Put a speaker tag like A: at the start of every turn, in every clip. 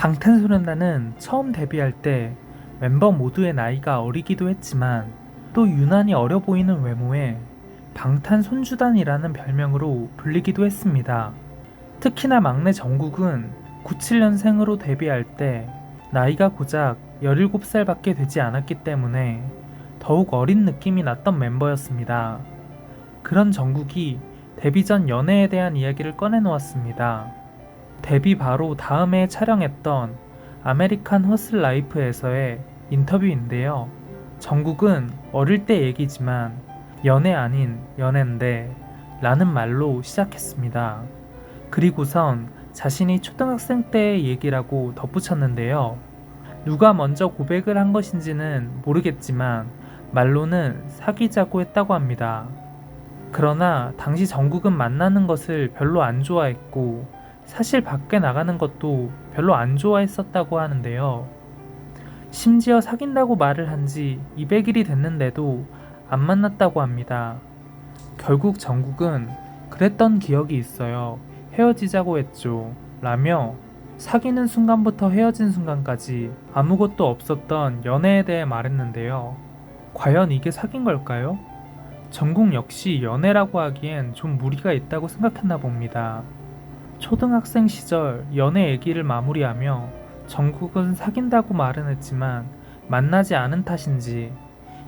A: 방탄소년단은 처음 데뷔할 때 멤버 모두의 나이가 어리기도 했지만 또 유난히 어려 보이는 외모에 방탄손주단이라는 별명으로 불리기도 했습니다. 특히나 막내 정국은 97년생으로 데뷔할 때 나이가 고작 17살밖에 되지 않았기 때문에 더욱 어린 느낌이 났던 멤버였습니다. 그런 정국이 데뷔 전 연애에 대한 이야기를 꺼내놓았습니다. 데뷔 바로 다음 해에 촬영했던 아메리칸 허슬 라이프에서의 인터뷰인데요. 정국은 어릴 때 얘기지만 연애 아닌 연애인데 라는 말로 시작했습니다. 그리고선 자신이 초등학생 때의 얘기라고 덧붙였는데요. 누가 먼저 고백을 한 것인지는 모르겠지만 말로는 사귀자고 했다고 합니다. 그러나 당시 정국은 만나는 것을 별로 안 좋아했고 사실 밖에 나가는 것도 별로 안 좋아했었다고 하는데요. 심지어 사귄다고 말을 한 지 200일이 됐는데도 안 만났다고 합니다. 결국 정국은 그랬던 기억이 있어요. 헤어지자고 했죠. 라며 사귀는 순간부터 헤어진 순간까지 아무것도 없었던 연애에 대해 말했는데요. 과연 이게 사귄 걸까요? 정국 역시 연애라고 하기엔 좀 무리가 있다고 생각했나 봅니다. 초등학생 시절 연애 얘기를 마무리하며 정국은 사귄다고 말은 했지만 만나지 않은 탓인지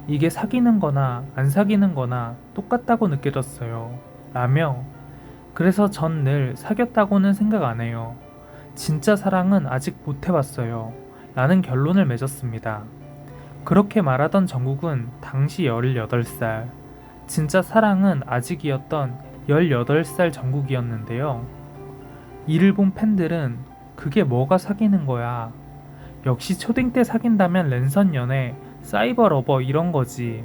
A: 이게 사귀는 거나 안 사귀는 거나 똑같다고 느껴졌어요. 라며 그래서 전 늘 사귀었다고는 생각 안 해요. 진짜 사랑은 아직 못 해봤어요. 라는 결론을 맺었습니다. 그렇게 말하던 정국은 당시 18살, 진짜 사랑은 아직이었던 18살 정국이었는데요. 이를 본 팬들은 그게 뭐가 사귀는 거야. 역시 초딩 때 사귄다면 랜선 연애, 사이버 러버 이런 거지.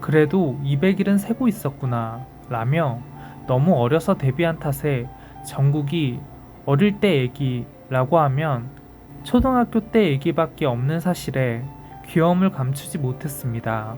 A: 그래도 200일은 세고 있었구나. 라며 너무 어려서 데뷔한 탓에 정국이 어릴 때 얘기라고 하면 초등학교 때 얘기밖에 없는 사실에 귀여움을 감추지 못했습니다.